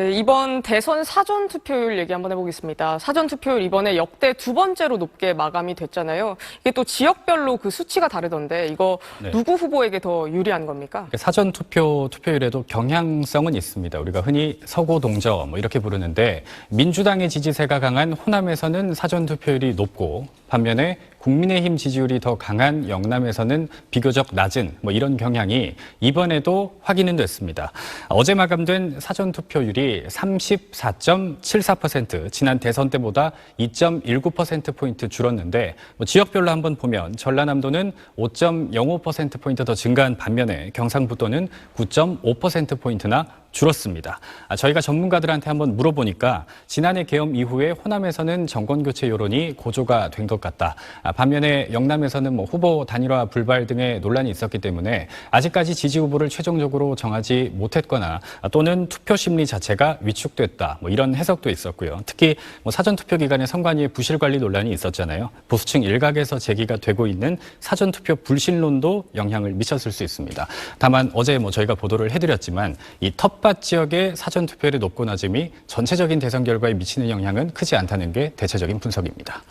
네, 이번 대선 사전 투표율 얘기 한번 해보겠습니다. 사전 투표율 이번에 역대 두 번째로 높게 마감이 됐잖아요. 이게 또 지역별로 그 수치가 다르던데 이거 네. 누구 후보에게 더 유리한 겁니까? 사전 투표 투표율에도 경향성은 있습니다. 우리가 흔히 서고 동저 뭐 이렇게 부르는데 민주당의 지지세가 강한 호남에서는 사전 투표율이 높고 반면에 국민의힘 지지율이 더 강한 영남에서는 비교적 낮은 뭐 이런 경향이 이번에도 확인은 됐습니다. 어제 마감된 사전 투표율이 34.74% 지난 대선 때보다 2.19% 포인트 줄었는데 뭐 지역별로 한번 보면 전라남도는 5.05% 포인트 더 증가한 반면에 경상북도는 9.5% 포인트나 줄었습니다. 아, 저희가 전문가들한테 한번 물어보니까 지난해 계엄 이후에 호남에서는 정권 교체 여론이 고조가 된 것 같다. 아, 반면에 영남에서는 뭐 후보 단일화 불발 등의 논란이 있었기 때문에 아직까지 지지 후보를 최종적으로 정하지 못했거나 아, 또는 투표 심리 자체가 위축됐다. 뭐 이런 해석도 있었고요. 특히 뭐 사전 투표 기간에 선관위의 부실 관리 논란이 있었잖아요. 보수층 일각에서 제기가 되고 있는 사전 투표 불신론도 영향을 미쳤을 수 있습니다. 다만 어제 뭐 저희가 보도를 해드렸지만 이 텃밭 지역의 사전 투표율의 높고 낮음이 전체적인 대선 결과에 미치는 영향은 크지 않다는 게 대체적인 분석입니다.